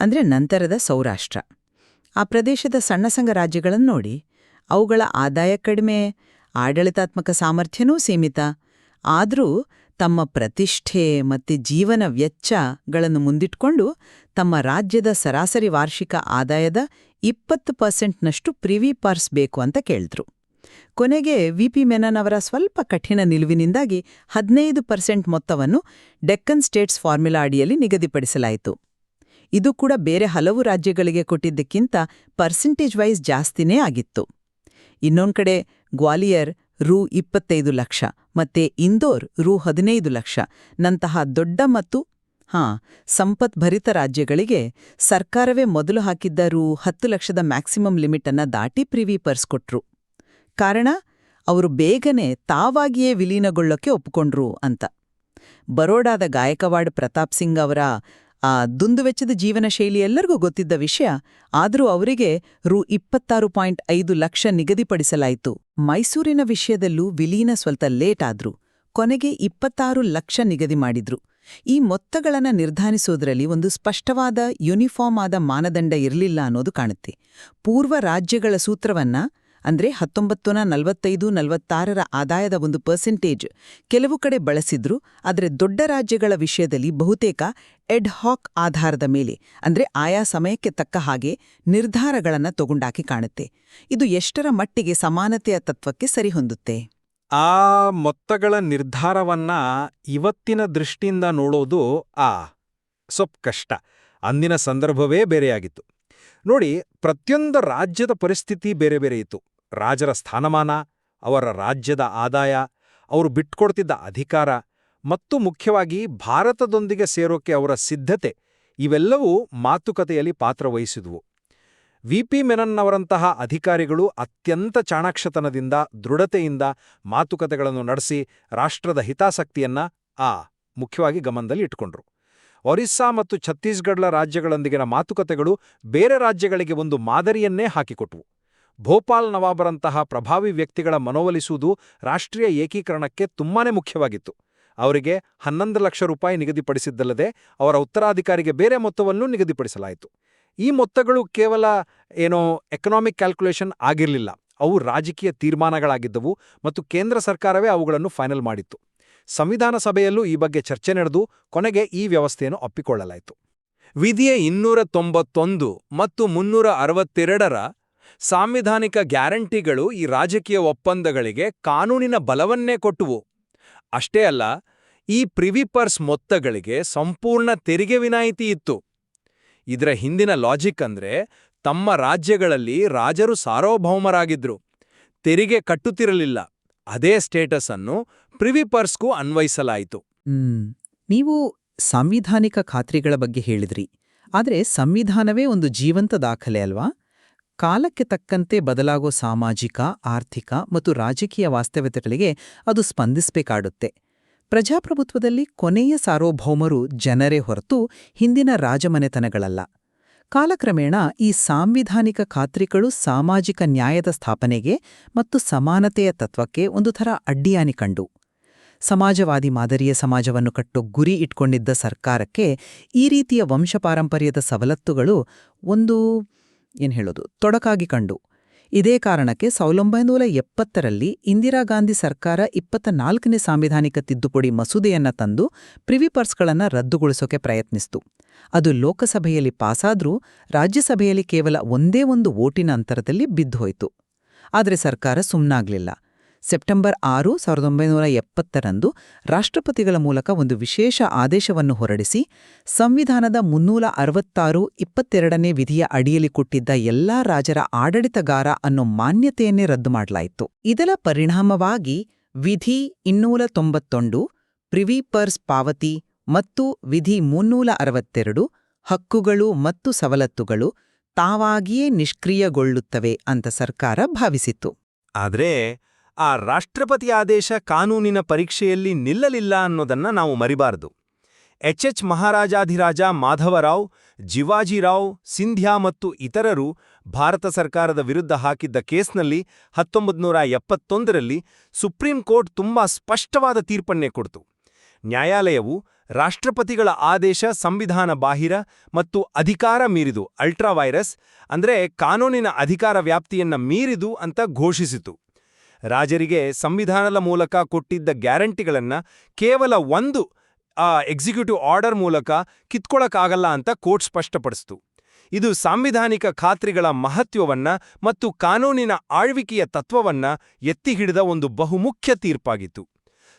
ಅಂದ್ರೆ ನಂತರದ ಸೌರಾಷ್ಟ್ರ. ಆ ಪ್ರದೇಶದ ಸಣ್ಣ ಸಂಘ ರಾಜ್ಯಗಳನ್ನು ನೋಡಿ. ಅವುಗಳ ಆದಾಯ ಕಡಿಮೆ ಆಡಳಿತಾತ್ಮಕ ಸಾಮರ್ಥ್ಯನೂ ಸೀಮಿತ. ಆದರೂ ತಮ್ಮ ಪ್ರತಿಷ್ಠೆ ಮತ್ತು ಜೀವನ ವೆಚ್ಚಗಳನ್ನು ಮುಂದಿಟ್ಕೊಂಡು ತಮ್ಮ ರಾಜ್ಯದ ಸರಾಸರಿ ವಾರ್ಷಿಕ ಆದಾಯದ ಇಪ್ಪತ್ತು ಪರ್ಸೆಂಟ್ನಷ್ಟು ಪ್ರಿವಿ ಪಾರ್ಸ್ ಬೇಕು ಅಂತ ಕೇಳಿದ್ರು. ಕೊನೆಗೆ ವಿ ಪಿ ಮೆನನ್ ಅವರ ಸ್ವಲ್ಪ ಕಠಿಣ ನಿಲುವಿನಿಂದಾಗಿ ಹದಿನೈದು ಪರ್ಸೆಂಟ್ ಮೊತ್ತವನ್ನು ಡೆಕ್ಕನ್ ಸ್ಟೇಟ್ಸ್ ಫಾರ್ಮುಲಾ ಅಡಿಯಲ್ಲಿ ನಿಗದಿಪಡಿಸಲಾಯಿತು. ಇದು ಕೂಡ ಬೇರೆ ಹಲವು ರಾಜ್ಯಗಳಿಗೆ ಕೊಟ್ಟಿದ್ದಕ್ಕಿಂತ ಪರ್ಸೆಂಟೇಜ್ ವೈಸ್ ಜಾಸ್ತಿನೇ ಆಗಿತ್ತು. ಇನ್ನೊಂದು ಕಡೆ ಗ್ವಾಲಿಯರ್ ರು ಇಪ್ಪತ್ತೈದು ಲಕ್ಷ, ಮತ್ತೆ ಇಂದೋರ್ ರು ಹದಿನೈದು ಲಕ್ಷ. ನಂತಹ ದೊಡ್ಡ ಮತ್ತು, ಹಾಂ, ಸಂಪತ್ಭರಿತ ರಾಜ್ಯಗಳಿಗೆ ಸರ್ಕಾರವೇ ಮೊದಲು ಹಾಕಿದ್ದ ರು ಹತ್ತು ಲಕ್ಷದ ಮ್ಯಾಕ್ಸಿಮಮ್ ಲಿಮಿಟನ್ನು ದಾಟಿ ಪ್ರಿವಿ ಪರ್ಸ್ ಕೊಟ್ರು ಕಾರಣ, ಅವರು ಬೇಗನೆ ತಾವಾಗಿಯೇ ವಿಲೀನಗೊಳ್ಳೋಕೆ ಒಪ್ಪಿಕೊಂಡ್ರು ಅಂತ. ಬರೋಡಾದ ಗಾಯಕವಾಡ್ ಪ್ರತಾಪ್ ಸಿಂಗ್ ಅವರ ಆ ದುಂದುವೆಚ್ಚದ ಜೀವನ ಶೈಲಿ ಎಲ್ಲರಿಗೂ ಗೊತ್ತಿದ್ದ ವಿಷಯ, ಆದರೂ ಅವರಿಗೆ ರು ಇಪ್ಪತ್ತಾರು ಪಾಯಿಂಟ್ ಐದು ಲಕ್ಷ ನಿಗದಿಪಡಿಸಲಾಯಿತು. ಮೈಸೂರಿನ ವಿಷಯದಲ್ಲೂ ವಿಲೀನ ಸ್ವಲ್ಪ ಲೇಟ್ ಆದ್ರು. ಕೊನೆಗೆ ಇಪ್ಪತ್ತಾರು ಲಕ್ಷ ನಿಗದಿ ಮಾಡಿದ್ರು. ಈ ಮೊತ್ತಗಳನ್ನ ನಿರ್ಧಾರಿಸೋದ್ರಲ್ಲಿ ಒಂದು ಸ್ಪಷ್ಟವಾದ ಯೂನಿಫಾರ್ಮ್ ಆದ ಮಾನದಂಡ ಇರಲಿಲ್ಲ ಅನ್ನೋದು ಕಾಣುತ್ತೆ. ಪೂರ್ವ ರಾಜ್ಯಗಳ ಸೂತ್ರವನ್ನ, ಅಂದ್ರೆ ಹತ್ತೊಂಬತ್ತುನ ನಲವತ್ತೈದು ನಲವತ್ತಾರರ ಆದಾಯದ ಒಂದು ಪರ್ಸೆಂಟೇಜ್ ಕೆಲವು ಕಡೆ ಬಳಸಿದ್ರು, ಆದರೆ ದೊಡ್ಡ ರಾಜ್ಯಗಳ ವಿಷಯದಲ್ಲಿ ಬಹುತೇಕ ಎಡ್ ಹಾಕ್ ಆಧಾರದ ಮೇಲೆ, ಅಂದ್ರೆ ಆಯಾ ಸಮಯಕ್ಕೆ ತಕ್ಕ ಹಾಗೆ ನಿರ್ಧಾರಗಳನ್ನು ತಗೊಂಡಾಕಿ ಕಾಣುತ್ತೆ. ಇದು ಎಷ್ಟರ ಮಟ್ಟಿಗೆ ಸಮಾನತೆಯ ತತ್ವಕ್ಕೆ ಸರಿಹೊಂದುತ್ತೆ? ಆ ಮೊತ್ತಗಳ ನಿರ್ಧಾರವನ್ನ ಇವತ್ತಿನ ದೃಷ್ಟಿಯಿಂದ ನೋಡೋದು ಆ ಸೊಪ್ ಕಷ್ಟ. ಅಂದಿನ ಸಂದರ್ಭವೇ ಬೇರೆಯಾಗಿತ್ತು. ನೋಡಿ, ಪ್ರತಿಯೊಂದು ರಾಜ್ಯದ ಪರಿಸ್ಥಿತಿ ಬೇರೆ ಬೇರೆ ಇತ್ತು. ರಾಜರ ಸ್ಥಾನಮಾನ, ಅವರ ರಾಜ್ಯದ ಆದಾಯ, ಅವರು ಬಿಟ್ಕೊಡ್ತಿದ್ದ ಅಧಿಕಾರ ಮತ್ತು ಮುಖ್ಯವಾಗಿ ಭಾರತದೊಂದಿಗೆ ಸೇರೋಕೆ ಅವರ ಸಿದ್ಧತೆ, ಇವೆಲ್ಲವೂ ಮಾತುಕತೆಯಲ್ಲಿ ಪಾತ್ರವಹಿಸಿದುವು. ವಿ ಪಿ ಮೆನನ್ನವರಂತಹ ಅಧಿಕಾರಿಗಳು ಅತ್ಯಂತ ಚಾಣಾಕ್ಷತನದಿಂದ, ದೃಢತೆಯಿಂದ ಮಾತುಕತೆಗಳನ್ನು ನಡೆಸಿ ರಾಷ್ಟ್ರದ ಹಿತಾಸಕ್ತಿಯನ್ನ ಆ ಮುಖ್ಯವಾಗಿ ಗಮನದಲ್ಲಿ ಇಟ್ಕೊಂಡ್ರು ಒರಿಸ್ಸಾ ಮತ್ತು ಛತ್ತೀಸ್ಗಢ ರಾಜ್ಯಗಳೊಂದಿಗಿನ ಮಾತುಕತೆಗಳು ಬೇರೆ ರಾಜ್ಯಗಳಿಗೆ ಒಂದು ಮಾದರಿಯನ್ನೇ ಹಾಕಿಕೊಟ್ವು. ಭೋಪಾಲ್ ನವಾಬರಂತಹ ಪ್ರಭಾವಿ ವ್ಯಕ್ತಿಗಳ ಮನವೊಲಿಸುವುದು ರಾಷ್ಟ್ರೀಯ ಏಕೀಕರಣಕ್ಕೆ ತುಂಬಾನೇ ಮುಖ್ಯವಾಗಿತ್ತು. ಅವರಿಗೆ ಹನ್ನೊಂದು ಲಕ್ಷ ರೂಪಾಯಿ ನಿಗದಿಪಡಿಸಿದ್ದಲ್ಲದೆ ಅವರ ಉತ್ತರಾಧಿಕಾರಿಗೆ ಬೇರೆ ಮೊತ್ತವನ್ನು ನಿಗದಿಪಡಿಸಲಾಯಿತು. ಈ ಮೊತ್ತಗಳು ಕೇವಲ ಏನೋ ಎಕನಾಮಿಕ್ ಕ್ಯಾಲ್ಕುಲೇಷನ್ ಆಗಿರಲಿಲ್ಲ. ಅವು ರಾಜಕೀಯ ತೀರ್ಮಾನಗಳಾಗಿದ್ದವು ಮತ್ತು ಕೇಂದ್ರ ಸರ್ಕಾರವೇ ಅವುಗಳನ್ನು ಫೈನಲ್ ಮಾಡಿತ್ತು. ಸಂವಿಧಾನ ಸಭೆಯಲ್ಲೂ ಈ ಬಗ್ಗೆ ಚರ್ಚೆ ನಡೆದು ಕೊನೆಗೆ ಈ ವ್ಯವಸ್ಥೆಯನ್ನು ಒಪ್ಪಿಕೊಳ್ಳಲಾಯಿತು. ವಿಧಿಯ ಇನ್ನೂರ ತೊಂಬತ್ತೊಂದು ಮತ್ತು ಮುನ್ನೂರ ಅರವತ್ತೆರಡರ ಸಾಂವಿಧಾನಿಕ ಗ್ಯಾರಂಟಿಗಳು ಈ ರಾಜಕೀಯ ಒಪ್ಪಂದಗಳಿಗೆ ಕಾನೂನಿನ ಬಲವನ್ನೇ ಕೊಟ್ಟುವು. ಅಷ್ಟೇ ಅಲ್ಲ, ಈ ಪ್ರಿವಿಪರ್ಸ್ ಮೊತ್ತಗಳಿಗೆ ಸಂಪೂರ್ಣ ತೆರಿಗೆ ವಿನಾಯಿತಿ ಇತ್ತು. ಇದರ ಹಿಂದಿನ ಲಾಜಿಕ್ ಅಂದ್ರೆ ತಮ್ಮ ರಾಜ್ಯಗಳಲ್ಲಿ ರಾಜರು ಸಾರ್ವಭೌಮರಾಗಿದ್ರು. ತೆರಿಗೆ ಕಟ್ಟುತ್ತಿರಲಿಲ್ಲ. ಅದೇ ಸ್ಟೇಟಸ್ ಅನ್ನು ಪ್ರಿವಿಪರ್ಸ್ಗೂ ಅನ್ವಯಿಸಲಾಯಿತು. ನೀವು ಸಾಂವಿಧಾನಿಕ ಖಾತ್ರಿಗಳ ಬಗ್ಗೆ ಹೇಳಿದ್ರಿ. ಆದರೆ ಸಂವಿಧಾನವೇ ಒಂದು ಜೀವಂತ ದಾಖಲೆ ಅಲ್ವಾ? ಕಾಲಕ್ಕೆ ತಕ್ಕಂತೆ ಬದಲಾಗೋ ಸಾಮಾಜಿಕ, ಆರ್ಥಿಕ ಮತ್ತು ರಾಜಕೀಯ ವಾಸ್ತವ್ಯತೆಗಳಿಗೆ ಅದು ಸ್ಪಂದಿಸಬೇಕಾಡುತ್ತೆ. ಪ್ರಜಾಪ್ರಭುತ್ವದಲ್ಲಿ ಕೊನೆಯ ಸಾರ್ವಭೌಮರು ಜನರೇ ಹೊರತು ಹಿಂದಿನ ರಾಜಮನೆತನಗಳಲ್ಲ. ಕಾಲಕ್ರಮೇಣ ಈ ಸಾಂವಿಧಾನಿಕ ಖಾತ್ರಿಗಳು ಸಾಮಾಜಿಕ ನ್ಯಾಯದ ಸ್ಥಾಪನೆಗೆ ಮತ್ತು ಸಮಾನತೆಯ ತತ್ವಕ್ಕೆ ಒಂದು ಥರ ಅಡ್ಡಿಯಾನಿ ಕಂಡು. ಸಮಾಜವಾದಿ ಮಾದರಿಯ ಸಮಾಜವನ್ನು ಕಟ್ಟೋ ಗುರಿ ಇಟ್ಕೊಂಡಿದ್ದ ಸರ್ಕಾರಕ್ಕೆ ಈ ರೀತಿಯ ವಂಶಪಾರಂಪರ್ಯದ ಸವಲತ್ತುಗಳು ಒಂದು ಏನ್ ಹೇಳೋದು? ತೊಡಕಾಗಿ ಕಂಡು. ಇದೇ ಕಾರಣಕ್ಕೆ ಸಾವಿರೊಂಬೈನೂರ ಎಪ್ಪತ್ತರಲ್ಲಿ ಇಂದಿರಾ ಗಾಂಧಿ ಸರ್ಕಾರ ಇಪ್ಪತ್ತ ನಾಲ್ಕನೇ ಸಾಂವಿಧಾನಿಕ ತಿದ್ದುಪಡಿ ಮಸೂದೆಯನ್ನ ತಂದು ಪ್ರಿವಿಪರ್ಸ್ಗಳನ್ನ ರದ್ದುಗೊಳಿಸೋಕೆ ಪ್ರಯತ್ನಿಸ್ತು. ಅದು ಲೋಕಸಭೆಯಲ್ಲಿ ಪಾಸಾದ್ರೂ ರಾಜ್ಯಸಭೆಯಲ್ಲಿ ಕೇವಲ ಒಂದೇ ಒಂದು ಓಟಿನ ಅಂತರದಲ್ಲಿ ಬಿದ್ದುಹೋಯಿತು. ಆದರೆ ಸರ್ಕಾರ ಸುಮ್ನಾಗ್ಲಿಲ್ಲ. ಸೆಪ್ಟೆಂಬರ್ ಆರು ಸಾವಿರದ ಒಂಬೈನೂರ ಎಪ್ಪತ್ತರಂದು ರಾಷ್ಟ್ರಪತಿಗಳ ಮೂಲಕ ಒಂದು ವಿಶೇಷ ಆದೇಶವನ್ನು ಹೊರಡಿಸಿ, ಸಂವಿಧಾನದ ಮುನ್ನೂರ ಅರವತ್ತಾರು ಇಪ್ಪತ್ತೆರಡನೇ ವಿಧಿಯ ಅಡಿಯಲ್ಲಿ ಕೊಟ್ಟಿದ್ದ ಎಲ್ಲಾ ರಾಜರ ಆಡಳಿತಗಾರ ಅನ್ನೋ ಮಾನ್ಯತೆಯನ್ನೇ ರದ್ದು ಮಾಡಲಾಯಿತು. ಇದರ ಪರಿಣಾಮವಾಗಿ ವಿಧಿ ಇನ್ನೂರ ತೊಂಬತ್ತೊಂದು ಪ್ರಿವೀಪರ್ಸ್ ಪಾವತಿ ಮತ್ತು ವಿಧಿ ಮುನ್ನೂರ ಅರವತ್ತೆರಡು, ಹಕ್ಕುಗಳು ಮತ್ತು ಸವಲತ್ತುಗಳು ತಾವಾಗಿಯೇ ನಿಷ್ಕ್ರಿಯಗೊಳ್ಳುತ್ತವೆ ಅಂತ ಸರ್ಕಾರ ಭಾವಿಸಿತ್ತು. ಆದ್ರೆ ಆ ರಾಷ್ಟ್ರಪತಿ ಆದೇಶ ಕಾನೂನಿನ ಪರೀಕ್ಷೆಯಲ್ಲಿ ನಿಲ್ಲಲಿಲ್ಲ ಅನ್ನೋದನ್ನ ನಾವು ಮರಿಬಾರದು. ಎಚ್ ಎಚ್ ಮಹಾರಾಜಾಧಿರಾಜ ಮಾಧವರಾವ್ ಜಿವಾಜಿರಾವ್ ಸಿಂಧ್ಯಾ ಮತ್ತು ಇತರರು ಭಾರತ ಸರ್ಕಾರದ ವಿರುದ್ಧ ಹಾಕಿದ್ದ ಕೇಸ್ನಲ್ಲಿ ಹತ್ತೊಂಬತ್ತು ನೂರ ಎಪ್ಪತ್ತೊಂದರಲ್ಲಿ ಸುಪ್ರೀಂ ಕೋರ್ಟ್ ತುಂಬಾ ಸ್ಪಷ್ಟವಾದ ತೀರ್ಪನ್ನೇ ಕೊಡ್ತು. ನ್ಯಾಯಾಲಯವು ರಾಷ್ಟ್ರಪತಿಗಳ ಆದೇಶ ಸಂವಿಧಾನ ಬಾಹಿರ ಮತ್ತು ಅಧಿಕಾರ ಮೀರಿದು, ಅಲ್ಟ್ರಾವೈರಸ್, ಅಂದ್ರೆ ಕಾನೂನಿನ ಅಧಿಕಾರ ವ್ಯಾಪ್ತಿಯನ್ನ ಮೀರಿದು ಅಂತ ಘೋಷಿಸಿತು. ರಾಜರಿಗೆ ಸಂವಿಧಾನದ ಮೂಲಕ ಕೊಟ್ಟಿದ್ದ ಗ್ಯಾರಂಟಿಗಳನ್ನು ಕೇವಲ ಒಂದು ಎಕ್ಸಿಕ್ಯೂಟಿವ್ ಆರ್ಡರ್ ಮೂಲಕ ಕಿತ್ಕೊಳಕ್ಕಾಗಲ್ಲ ಅಂತ ಕೋರ್ಟ್ ಸ್ಪಷ್ಟಪಡಿಸ್ತು. ಇದು ಸಾಂವಿಧಾನಿಕ ಖಾತ್ರಿಗಳ ಮಹತ್ವವನ್ನ ಮತ್ತು ಕಾನೂನಿನ ಆಳ್ವಿಕೆಯ ತತ್ವವನ್ನ ಎತ್ತಿಹಿಡಿದ ಒಂದು ಬಹುಮುಖ್ಯ ತೀರ್ಪಾಗಿತ್ತು.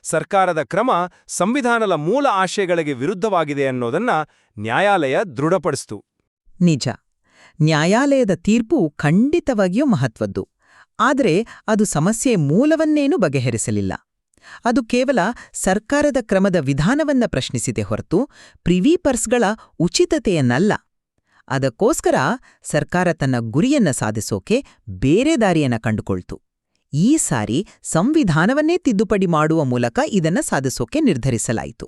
ಸರ್ಕಾರದ ಕ್ರಮ ಸಂವಿಧಾನದ ಮೂಲ ಆಶಯಗಳಿಗೆ ವಿರುದ್ಧವಾಗಿದೆ ಅನ್ನೋದನ್ನ ನ್ಯಾಯಾಲಯ ದೃಢಪಡಿಸ್ತು. ನಿಜ. ನ್ಯಾಯಾಲಯದ ತೀರ್ಪು ಖಂಡಿತವಾಗಿಯೂ ಮಹತ್ವದ್ದು. ಆದರೆ ಅದು ಸಮಸ್ಯೆ ಮೂಲವನ್ನೇನೂ ಬಗೆಹರಿಸಲಿಲ್ಲ. ಅದು ಕೇವಲ ಸರ್ಕಾರದ ಕ್ರಮದ ವಿಧಾನವನ್ನ ಪ್ರಶ್ನಿಸಿದೆ ಹೊರತು ಪ್ರಿವೀಪರ್ಸ್ಗಳ ಉಚಿತತೆಯನ್ನಲ್ಲ. ಅದಕ್ಕೋಸ್ಕರ ಸರ್ಕಾರ ತನ್ನ ಗುರಿಯನ್ನ ಸಾಧಿಸೋಕೆ ಬೇರೆ ದಾರಿಯನ್ನ ಕಂಡುಕೊಳ್ತು. ಈ ಸಾರಿ ಸಂವಿಧಾನವನ್ನೇ ತಿದ್ದುಪಡಿ ಮಾಡುವ ಮೂಲಕ ಇದನ್ನ ಸಾಧಿಸೋಕೆ ನಿರ್ಧರಿಸಲಾಯಿತು.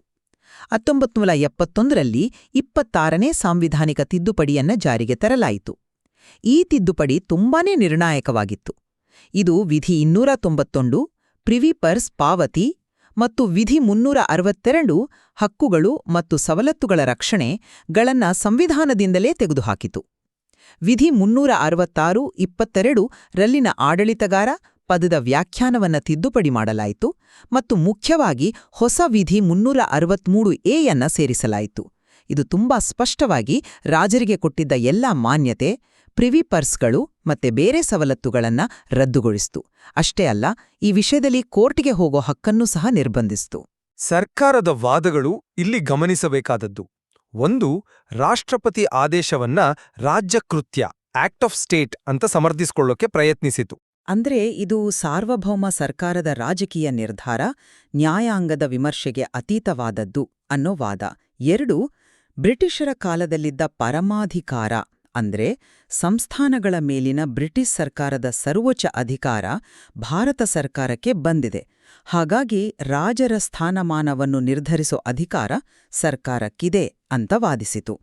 ಹತ್ತೊಂಬತ್ತು ನೂರ ಎಪ್ಪತ್ತೊಂದರಲ್ಲಿ ಇಪ್ಪತ್ತಾರನೇ ಸಾಂವಿಧಾನಿಕ ತಿದ್ದುಪಡಿಯನ್ನ ಜಾರಿಗೆ ತರಲಾಯಿತು. ಈ ತಿದ್ದುಪಡಿ ತುಂಬಾನೇ ನಿರ್ಣಾಯಕವಾಗಿತ್ತು. ಇದು ವಿಧಿ ಇನ್ನೂರ ತೊಂಬತ್ತೊಂದು ಪ್ರಿವಿಪರ್ಸ್ ಪಾವತಿ ಮತ್ತು ವಿಧಿ ಮುನ್ನೂರ ಅರವತ್ತೆರಡು ಹಕ್ಕುಗಳು ಮತ್ತು ಸವಲತ್ತುಗಳ ರಕ್ಷಣೆ ಗಳನ್ನ ಸಂವಿಧಾನದಿಂದಲೇ ತೆಗೆದುಹಾಕಿತು. ವಿಧಿ ಮುನ್ನೂರ ಅರವತ್ತಾರು ಇಪ್ಪತ್ತೆರಡು ರಲ್ಲಿನ ಆಡಳಿತಗಾರ ಪದದ ವ್ಯಾಖ್ಯಾನವನ್ನ ತಿದ್ದುಪಡಿ ಮಾಡಲಾಯಿತು ಮತ್ತು ಮುಖ್ಯವಾಗಿ ಹೊಸ ವಿಧಿ ಮುನ್ನೂರ ಅರವತ್ಮೂರು ಎಯನ್ನ ಸೇರಿಸಲಾಯಿತು. ಇದು ತುಂಬಾ ಸ್ಪಷ್ಟವಾಗಿ ರಾಜರಿಗೆ ಕೊಟ್ಟಿದ್ದ ಎಲ್ಲಾ ಮಾನ್ಯತೆ ಪ್ರಿವಿ ಪರ್ಸ್ಗಳು ಮತ್ತೆ ಬೇರೆ ಸವಲತ್ತುಗಳನ್ನ ರದ್ದುಗೊಳಿಸ್ತು. ಅಷ್ಟೇ ಅಲ್ಲ ಈ ವಿಷಯದಲ್ಲಿ ಕೋರ್ಟ್ಗೆ ಹೋಗೋ ಹಕ್ಕನ್ನು ಸಹ ನಿರ್ಬಂಧಿಸ್ತು. ಸರ್ಕಾರದ ವಾದಗಳು ಇಲ್ಲಿ ಗಮನಿಸಬೇಕಾದದ್ದು. ಒಂದು ರಾಷ್ಟ್ರಪತಿ ಆದೇಶವನ್ನ ರಾಜ್ಯಕೃತ್ಯ ಆಕ್ಟ್ ಆಫ್ ಸ್ಟೇಟ್ ಅಂತ ಸಮರ್ಥಿಸಿಕೊಳ್ಳೋಕೆ ಪ್ರಯತ್ನಿಸಿತು. ಅಂದ್ರೆ ಇದು ಸಾರ್ವಭೌಮ ಸರ್ಕಾರದ ರಾಜಕೀಯ ನಿರ್ಧಾರ ನ್ಯಾಯಾಂಗದ ವಿಮರ್ಶೆಗೆ ಅತೀತವಾದದ್ದು ಅನ್ನೋ ವಾದ. ಎರಡು ಬ್ರಿಟಿಷರ ಕಾಲದಲ್ಲಿದ್ದ ಪರಮಾಧಿಕಾರ ಅಂದ್ರೆ ಸಂಸ್ಥಾನಗಳ ಮೇಲಿನ ಬ್ರಿಟಿಷ್ ಸರ್ಕಾರದ ಸರ್ವೋಚ್ಚ ಅಧಿಕಾರ ಭಾರತ ಸರ್ಕಾರಕ್ಕೆ ಬಂದಿದೆ. ಹಾಗಾಗಿ ರಾಜರ ಸ್ಥಾನಮಾನವನ್ನು ನಿರ್ಧರಿಸೋ ಅಧಿಕಾರ ಸರ್ಕಾರಕ್ಕಿದೆ ಅಂತ ವಾದಿಸಿತು.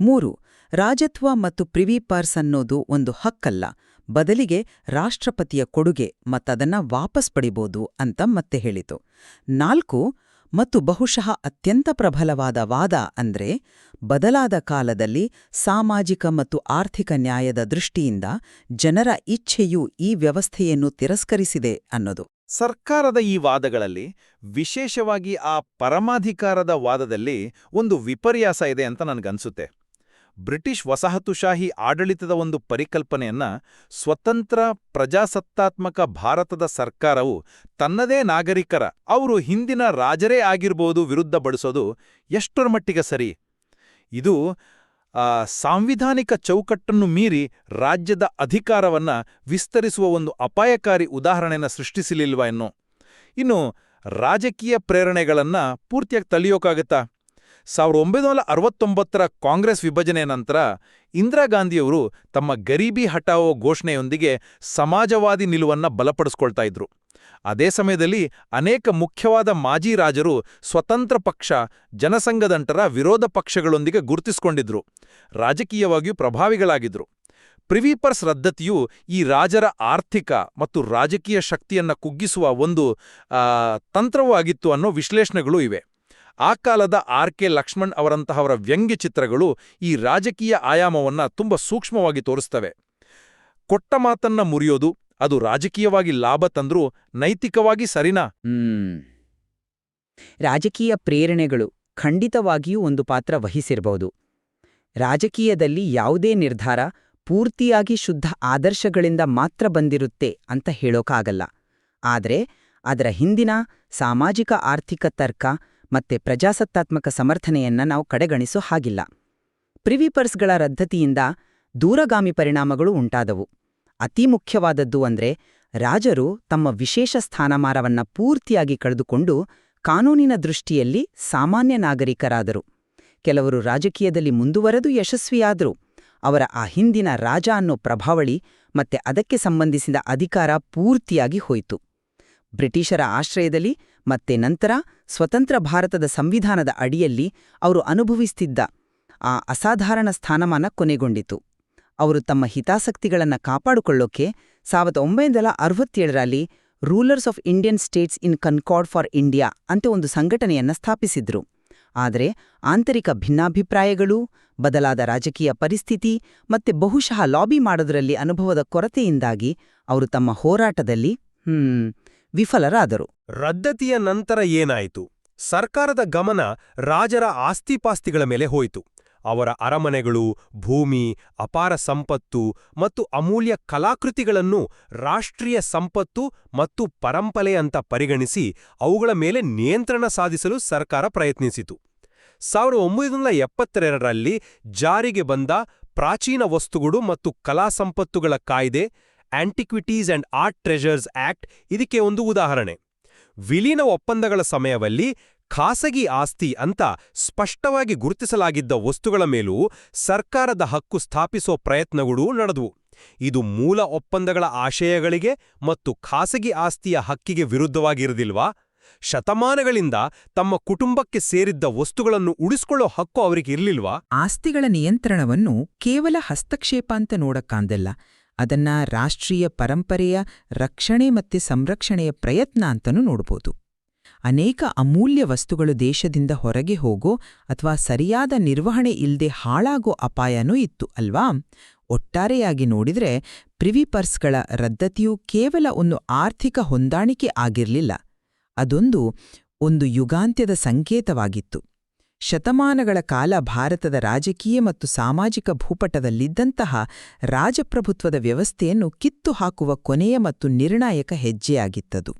ಮೂರು, ರಾಜತ್ವ ಮತ್ತು ಪ್ರಿವಿ ಪರ್ಸ್ ಅನ್ನೋದು ಒಂದು ಹಕ್ಕಲ್ಲ. ಬದಲಿಗೆ ರಾಷ್ಟ್ರಪತಿಯ ಕೊಡುಗೆ ಮತ್ತದನ್ನ ವಾಪಸ್ ಪಡಿಬೋದು ಅಂತ ಮತ್ತೆ ಹೇಳಿತು. ನಾಲ್ಕು ಮತ್ತು ಬಹುಶಃ ಅತ್ಯಂತ ಪ್ರಬಲವಾದ ವಾದ ಅಂದ್ರೆ ಬದಲಾದ ಕಾಲದಲ್ಲಿ ಸಾಮಾಜಿಕ ಮತ್ತು ಆರ್ಥಿಕ ನ್ಯಾಯದ ದೃಷ್ಟಿಯಿಂದ ಜನರ ಇಚ್ಛೆಯು ಈ ವ್ಯವಸ್ಥೆಯನ್ನು ತಿರಸ್ಕರಿಸಿದೆ ಅನ್ನೋದು. ಸರ್ಕಾರದ ಈ ವಾದಗಳಲ್ಲಿ ವಿಶೇಷವಾಗಿ ಆ ಪರಮಾಧಿಕಾರದ ವಾದದಲ್ಲಿ ಒಂದು ವಿಪರ್ಯಾಸ ಇದೆ ಅಂತ ನನಗನ್ಸುತ್ತೆ. ಬ್ರಿಟಿಷ್ ವಸಾಹತುಶಾಹಿ ಆಡಳಿತದ ಒಂದು ಪರಿಕಲ್ಪನೆಯನ್ನ ಸ್ವತಂತ್ರ ಪ್ರಜಾಸತ್ತಾತ್ಮಕ ಭಾರತದ ಸರ್ಕಾರವು ತನ್ನದೇ ನಾಗರಿಕರ, ಅವರು ಹಿಂದಿನ ರಾಜರೇ ಆಗಿರ್ಬೋದು ವಿರುದ್ಧ ಬಳಸೋದು ಎಷ್ಟರ ಮಟ್ಟಿಗೆ ಸರಿ? ಇದು ಸಾಂವಿಧಾನಿಕ ಚೌಕಟ್ಟನ್ನು ಮೀರಿ ರಾಜ್ಯದ ಅಧಿಕಾರವನ್ನ ವಿಸ್ತರಿಸುವ ಒಂದು ಅಪಾಯಕಾರಿ ಉದಾಹರಣೆನ ಸೃಷ್ಟಿಸಲಿಲ್ವಾ ಎನ್ನೋ ಇನ್ನು ರಾಜಕೀಯ ಪ್ರೇರಣೆಗಳನ್ನ ಪೂರ್ತಿಯಾಗಿ ತಳಿಯೋಕ್ಕಾಗತ್ತಾ ಸಾವಿರದ ಒಂಬೈನೂರ ಅರವತ್ತೊಂಬತ್ತರ ಕಾಂಗ್ರೆಸ್ ವಿಭಜನೆ ನಂತರ ಇಂದಿರಾ ಗಾಂಧಿಯವರು ತಮ್ಮ ಗರೀಬಿ ಹಟಾವೋ ಘೋಷಣೆಯೊಂದಿಗೆ ಸಮಾಜವಾದಿ ನಿಲುವನ್ನ ಬಲಪಡಿಸ್ಕೊಳ್ತಾ ಇದ್ರು. ಅದೇ ಸಮಯದಲ್ಲಿ ಅನೇಕ ಮುಖ್ಯವಾದ ಮಾಜಿ ರಾಜರು ಸ್ವತಂತ್ರ ಪಕ್ಷ, ಜನಸಂಘದಂಟರ ವಿರೋಧ ಪಕ್ಷಗಳೊಂದಿಗೆ ಗುರುತಿಸಿಕೊಂಡಿದ್ರು. ರಾಜಕೀಯವಾಗಿಯೂ ಪ್ರಭಾವಿಗಳಾಗಿದ್ರು. ಪ್ರಿವೀಪರ್ಸ್ ರದ್ದತಿಯು ಈ ರಾಜರ ಆರ್ಥಿಕ ಮತ್ತು ರಾಜಕೀಯ ಶಕ್ತಿಯನ್ನ ಕುಗ್ಗಿಸುವ ಒಂದು ತಂತ್ರವೂ ಆಗಿತ್ತು ಅನ್ನೋ ವಿಶ್ಲೇಷಣೆಗಳೂ ಇವೆ. ಆ ಕಾಲದ ಆರ್ ಕೆ ಲಕ್ಷ್ಮಣ್ ಅವರಂತಹವರ ವ್ಯಂಗ್ಯ ಚಿತ್ರಗಳು ಈ ರಾಜಕೀಯ ಆಯಾಮವನ್ನ ತುಂಬ ಸೂಕ್ಷ್ಮವಾಗಿ ತೋರಿಸ್ತವೆ. ಕೊಟ್ಟ ಮಾತನ್ನ ಮುರಿಯೋದು, ಅದು ರಾಜಕೀಯವಾಗಿ ಲಾಭ ತಂದ್ರೂ ನೈತಿಕವಾಗಿ ಸರಿನಾ? ರಾಜಕೀಯ ಪ್ರೇರಣೆಗಳು ಖಂಡಿತವಾಗಿಯೂ ಒಂದು ಪಾತ್ರ ವಹಿಸಿರಬಹುದು ರಾಜಕೀಯದಲ್ಲಿ ಯಾವುದೇ ನಿರ್ಧಾರ ಪೂರ್ತಿಯಾಗಿ ಶುದ್ಧ ಆದರ್ಶಗಳಿಂದ ಮಾತ್ರ ಬಂದಿರುತ್ತೆ ಅಂತ ಹೇಳೋಕಾಗಲ್ಲ. ಆದರೆ ಅದರ ಹಿಂದಿನ ಸಾಮಾಜಿಕ ಆರ್ಥಿಕ ತರ್ಕ ಮತ್ತೆ ಪ್ರಜಾಸತ್ತಾತ್ಮಕ ಸಮರ್ಥನೆಯನ್ನ ನಾವು ಕಡೆಗಣಿಸೋ ಹಾಗಿಲ್ಲ. ಪ್ರಿವಿಪರ್ಸ್ಗಳ ರದ್ದತಿಯಿಂದ ದೂರಗಾಮಿ ಪರಿಣಾಮಗಳು ಉಂಟಾದವು. ಅತಿ ಮುಖ್ಯವಾದದ್ದು ಅಂದ್ರೆ ರಾಜರು ತಮ್ಮ ವಿಶೇಷ ಸ್ಥಾನಮಾನವನ್ನ ಪೂರ್ತಿಯಾಗಿ ಕಳೆದುಕೊಂಡು ಕಾನೂನಿನ ದೃಷ್ಟಿಯಲ್ಲಿ ಸಾಮಾನ್ಯ ನಾಗರಿಕರಾದರು. ಕೆಲವರು ರಾಜಕೀಯದಲ್ಲಿ ಮುಂದುವರೆದು ಯಶಸ್ವಿಯಾದರು. ಅವರ ಆ ಹಿಂದಿನ ರಾಜ ಅನ್ನೋ ಪ್ರಭಾವಳಿ ಮತ್ತೆ ಅದಕ್ಕೆ ಸಂಬಂಧಿಸಿದ ಅಧಿಕಾರ ಪೂರ್ತಿಯಾಗಿ ಹೋಯಿತು. ಬ್ರಿಟಿಷರ ಆಶ್ರಯದಲ್ಲಿ ಮತ್ತೆ ನಂತರ ಸ್ವತಂತ್ರ ಭಾರತದ ಸಂವಿಧಾನದ ಅಡಿಯಲ್ಲಿ ಅವರು ಅನುಭವಿಸುತ್ತಿದ್ದ ಆ ಅಸಾಧಾರಣ ಸ್ಥಾನಮಾನ ಕೊನೆಗೊಂಡಿತು. ಅವರು ತಮ್ಮ ಹಿತಾಸಕ್ತಿಗಳನ್ನು ಕಾಪಾಡಿಕೊಳ್ಳೋಕೆ ಸಾವಿರದ ಒಂಬೈನೂರ ಅರವತ್ತೇಳರಲ್ಲಿ rulers of Indian states in concord for India ಅಂತ ಒಂದು ಸಂಘಟನೆಯನ್ನ ಸ್ಥಾಪಿಸಿದ್ರು. ಆದರೆ ಆಂತರಿಕ ಭಿನ್ನಾಭಿಪ್ರಾಯಗಳು, ಬದಲಾದ ರಾಜಕೀಯ ಪರಿಸ್ಥಿತಿ ಮತ್ತೆ ಬಹುಶಃ ಲಾಬಿ ಮಾಡೋದರಲ್ಲಿ ಅನುಭವದ ಕೊರತೆಯಿಂದಾಗಿ ಅವರು ತಮ್ಮ ಹೋರಾಟದಲ್ಲಿ ಹ್ಮ್ ವಿಫಲರಾದರು. ರದ್ದತಿಯ ನಂತರ ಏನಾಯಿತು? ಸರ್ಕಾರದ ಗಮನ ರಾಜರ ಆಸ್ತಿಪಾಸ್ತಿಗಳ ಮೇಲೆ ಹೋಯಿತು. ಅವರ ಅರಮನೆಗಳು, ಭೂಮಿ, ಅಪಾರ ಸಂಪತ್ತು ಮತ್ತು ಅಮೂಲ್ಯ ಕಲಾಕೃತಿಗಳನ್ನು ರಾಷ್ಟ್ರೀಯ ಸಂಪತ್ತು ಮತ್ತು ಪರಂಪರೆಯಂತ ಪರಿಗಣಿಸಿ ಅವುಗಳ ಮೇಲೆ ನಿಯಂತ್ರಣ ಸಾಧಿಸಲು ಸರ್ಕಾರ ಪ್ರಯತ್ನಿಸಿತು. ಸಾವಿರದ ಒಂಬೈನೂರ ಎಪ್ಪತ್ತೆರಡರಲ್ಲಿ ಜಾರಿಗೆ ಬಂದ ಪ್ರಾಚೀನ ವಸ್ತುಗಳು ಮತ್ತು ಕಲಾ ಸಂಪತ್ತುಗಳ ಕಾಯ್ದೆ antiquities and art treasures act ಇದಕ್ಕೆ ಒಂದು ಉದಾಹರಣೆ. ವಿಲೀನ ಒಪ್ಪಂದಗಳ ಸಮಯದಲ್ಲಿ ಖಾಸಗಿ ಆಸ್ತಿ ಅಂತ ಸ್ಪಷ್ಟವಾಗಿ ಗುರುತಿಸಲಾಗಿದ್ದ ವಸ್ತುಗಳ ಮೇಲೂ ಸರ್ಕಾರದ ಹಕ್ಕು ಸ್ಥಾಪಿಸೋ ಪ್ರಯತ್ನಗಳೂ ನಡೆದವು. ಇದು ಮೂಲ ಒಪ್ಪಂದಗಳ ಆಶಯಗಳಿಗೆ ಮತ್ತು ಖಾಸಗಿ ಆಸ್ತಿಯ ಹಕ್ಕಿಗೆ ವಿರುದ್ಧವಾಗಿರದಿಲ್ವಾ ಶತಮಾನಗಳಿಂದ ತಮ್ಮ ಕುಟುಂಬಕ್ಕೆ ಸೇರಿದ್ದ ವಸ್ತುಗಳನ್ನು ಉಳಿಸ್ಕೊಳ್ಳೋ ಹಕ್ಕು ಅವರಿಗಿರ್ಲಿಲ್ವಾ ಆಸ್ತಿಗಳ ನಿಯಂತ್ರಣವನ್ನು ಕೇವಲ ಹಸ್ತಕ್ಷೇಪ ಅಂತ ನೋಡಕ್ಕಾಂದಲ್ಲ ಅದನ್ನ ರಾಷ್ಟ್ರೀಯ ಪರಂಪರೆಯ ರಕ್ಷಣೆ ಮತ್ತೆ ಸಂರಕ್ಷಣೆಯ ಪ್ರಯತ್ನ ಅಂತನೂ ನೋಡ್ಬೋದು. ಅನೇಕ ಅಮೂಲ್ಯ ವಸ್ತುಗಳು ದೇಶದಿಂದ ಹೊರಗೆ ಹೋಗೋ ಅಥವಾ ಸರಿಯಾದ ನಿರ್ವಹಣೆ ಇಲ್ಲದೆ ಹಾಳಾಗೋ ಅಪಾಯನೂ ಇತ್ತು, ಅಲ್ವಾ? ಒಟ್ಟಾರೆಯಾಗಿ ನೋಡಿದ್ರೆ ಪ್ರಿವಿಪರ್ಸ್ಗಳ ರದ್ದತಿಯು ಕೇವಲ ಒಂದು ಆರ್ಥಿಕ ಹೊಂದಾಣಿಕೆ ಆಗಿರಲಿಲ್ಲ. ಅದೊಂದು ಒಂದು ಯುಗಾಂತ್ಯದ ಸಂಕೇತವಾಗಿತ್ತು. ಶತಮಾನಗಳ ಕಾಲ ಭಾರತದ ರಾಜಕೀಯ ಮತ್ತು ಸಾಮಾಜಿಕ ಭೂಪಟದಲ್ಲಿದ್ದಂತಹ ರಾಜಪ್ರಭುತ್ವದ ವ್ಯವಸ್ಥೆಯನ್ನು ಕಿತ್ತು ಹಾಕುವ ಕೊನೆಯ ಮತ್ತು ನಿರ್ಣಾಯಕ ಹೆಜ್ಜೆಯಾಗಿತ್ತದು.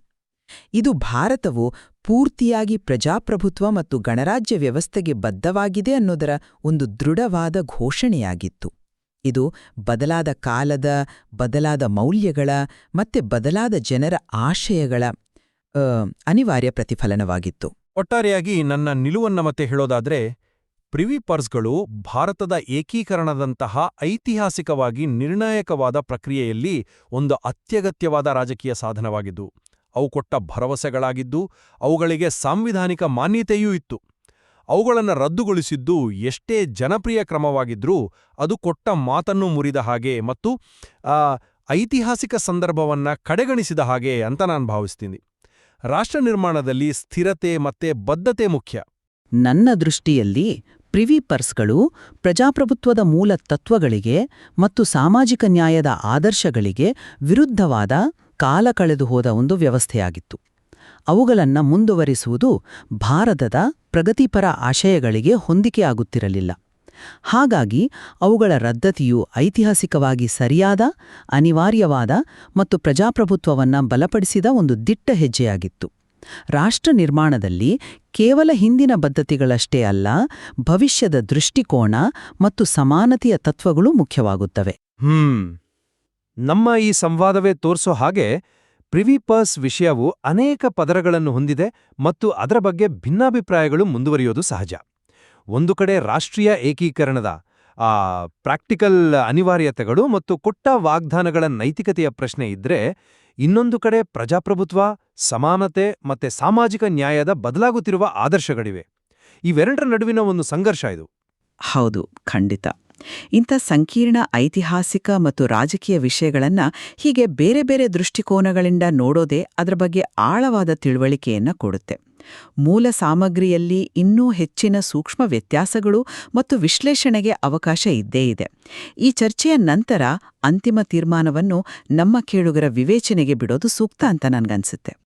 ಇದು ಭಾರತವು ಪೂರ್ತಿಯಾಗಿ ಪ್ರಜಾಪ್ರಭುತ್ವ ಮತ್ತು ಗಣರಾಜ್ಯ ವ್ಯವಸ್ಥೆಗೆ ಬದ್ಧವಾಗಿದೆ ಅನ್ನೋದರ ಒಂದು ದೃಢವಾದ ಘೋಷಣೆಯಾಗಿತ್ತು. ಇದು ಬದಲಾದ ಕಾಲದ, ಬದಲಾದ ಮೌಲ್ಯಗಳ ಮತ್ತೆ ಬದಲಾದ ಜನರ ಆಶಯಗಳ ಅನಿವಾರ್ಯ ಪ್ರತಿಫಲನವಾಗಿತ್ತು. ಒಟ್ಟಾರೆಯಾಗಿ ನನ್ನ ನಿಲುವನ್ನ ಮತ್ತೆ ಹೇಳೋದಾದ್ರೆ ಪ್ರಿವಿಪರ್ಸ್ಗಳು ಭಾರತದ ಏಕೀಕರಣದಂತಹ ಐತಿಹಾಸಿಕವಾಗಿ ನಿರ್ಣಾಯಕವಾದ ಪ್ರಕ್ರಿಯೆಯಲ್ಲಿ ಒಂದು ಅತ್ಯಗತ್ಯವಾದ ರಾಜಕೀಯ ಸಾಧನವಾಗಿದ್ದು, ಅವು ಕೊಟ್ಟ ಭರವಸೆಗಳಾಗಿದ್ದು, ಅವುಗಳಿಗೆ ಸಾಂವಿಧಾನಿಕ ಮಾನ್ಯತೆಯೂ ಇತ್ತು. ಅವುಗಳನ್ನು ರದ್ದುಗೊಳಿಸಿದ್ದು ಎಷ್ಟೇ ಜನಪ್ರಿಯ ಕ್ರಮವಾಗಿದ್ರೂ ಅದು ಕೊಟ್ಟ ಮಾತನ್ನು ಮುರಿದ ಹಾಗೆ ಮತ್ತು ಐತಿಹಾಸಿಕ ಸಂದರ್ಭವನ್ನ ಕಡೆಗಣಿಸಿದ ಹಾಗೆ ಅಂತ ನಾನು ಭಾವಿಸ್ತೀನಿ. ರಾಷ್ಟ್ರ ನಿರ್ಮಾಣದಲ್ಲಿ ಸ್ಥಿರತೆ ಮತ್ತೆ ಬದ್ಧತೆ ಮುಖ್ಯ. ನನ್ನ ದೃಷ್ಟಿಯಲ್ಲಿ ಪ್ರಿವಿ ಪರ್ಸ್ಗಳು ಪ್ರಜಾಪ್ರಭುತ್ವದ ಮೂಲ ತತ್ವಗಳಿಗೆ ಮತ್ತು ಸಾಮಾಜಿಕ ನ್ಯಾಯದ ಆದರ್ಶಗಳಿಗೆ ವಿರುದ್ಧವಾದ ಕಾಲ ಕಳೆದು ಹೋದ ಒಂದು ವ್ಯವಸ್ಥೆಯಾಗಿತ್ತು. ಅವುಗಳನ್ನು ಮುಂದುವರಿಸುವುದು ಭಾರತದ ಪ್ರಗತಿಪರ ಆಶಯಗಳಿಗೆ ಹೊಂದಿಕೆಯಾಗುತ್ತಿರಲಿಲ್ಲ. ಹಾಗಾಗಿ ಅವುಗಳ ರದ್ದತಿಯು ಐತಿಹಾಸಿಕವಾಗಿ ಸರಿಯಾದ, ಅನಿವಾರ್ಯವಾದ ಮತ್ತು ಪ್ರಜಾಪ್ರಭುತ್ವವನ್ನ ಬಲಪಡಿಸಿದ ಒಂದು ದಿಟ್ಟ ಹೆಜ್ಜೆಯಾಗಿತ್ತು. ರಾಷ್ಟ್ರ ನಿರ್ಮಾಣದಲ್ಲಿ ಕೇವಲ ಹಿಂದಿನ ಬದ್ಧತೆಗಳಷ್ಟೇ ಅಲ್ಲ, ಭವಿಷ್ಯದ ದೃಷ್ಟಿಕೋನ ಮತ್ತು ಸಮಾನತೆಯ ತತ್ವಗಳು ಮುಖ್ಯವಾಗುತ್ತವೆ. ಹ್ಮ್. ನಮ್ಮ ಈ ಸಂವಾದವೇ ತೋರಿಸೋ ಹಾಗೆ ಪ್ರಿವಿಪರ್ಸ್ ವಿಷಯವು ಅನೇಕ ಪದರಗಳನ್ನು ಹೊಂದಿದೆ ಮತ್ತು ಅದರ ಬಗ್ಗೆ ಭಿನ್ನಾಭಿಪ್ರಾಯಗಳು ಮುಂದುವರಿಯೋದು ಸಹಜ. ಒಂದು ಕಡೆ ರಾಷ್ಟ್ರೀಯ ಏಕೀಕರಣದ, ಆ, ಪ್ರಾಕ್ಟಿಕಲ್ ಅನಿವಾರ್ಯತೆಗಳು ಮತ್ತು ಕೊಟ್ಟ ವಾಗ್ದಾನಗಳ ನೈತಿಕತೆಯ ಪ್ರಶ್ನೆ ಇದ್ರೆ, ಇನ್ನೊಂದು ಕಡೆ ಪ್ರಜಾಪ್ರಭುತ್ವ, ಸಮಾನತೆ ಮತ್ತೆ ಸಾಮಾಜಿಕ ನ್ಯಾಯದ ಬದಲಾಗುತ್ತಿರುವ ಆದರ್ಶಗಳಿವೆ. ಇವೆರಡರ ನಡುವಿನ ಒಂದು ಸಂಘರ್ಷ ಇದು. ಹೌದು, ಖಂಡಿತ. ಇಂಥ ಸಂಕೀರ್ಣ ಐತಿಹಾಸಿಕ ಮತ್ತು ರಾಜಕೀಯ ವಿಷಯಗಳನ್ನ ಹೀಗೆ ಬೇರೆ ಬೇರೆ ದೃಷ್ಟಿಕೋನಗಳಿಂದ ನೋಡೋದೇ ಅದರ ಬಗ್ಗೆ ಆಳವಾದ ತಿಳುವಳಿಕೆಯನ್ನ ಕೊಡುತ್ತೆ. ಮೂಲ ಸಾಮಗ್ರಿಯಲ್ಲಿ ಇನ್ನೂ ಹೆಚ್ಚಿನ ಸೂಕ್ಷ್ಮ ವ್ಯತ್ಯಾಸಗಳು ಮತ್ತು ವಿಶ್ಲೇಷಣೆಗೆ ಅವಕಾಶ ಇದ್ದೇ ಇದೆ. ಈ ಚರ್ಚೆಯ ನಂತರ ಅಂತಿಮ ತೀರ್ಮಾನವನ್ನು ನಮ್ಮ ಕೇಳುಗರ ವಿವೇಚನೆಗೆ ಬಿಡೋದು ಸೂಕ್ತ ಅಂತ ನನ್ಗನ್ಸುತ್ತೆ.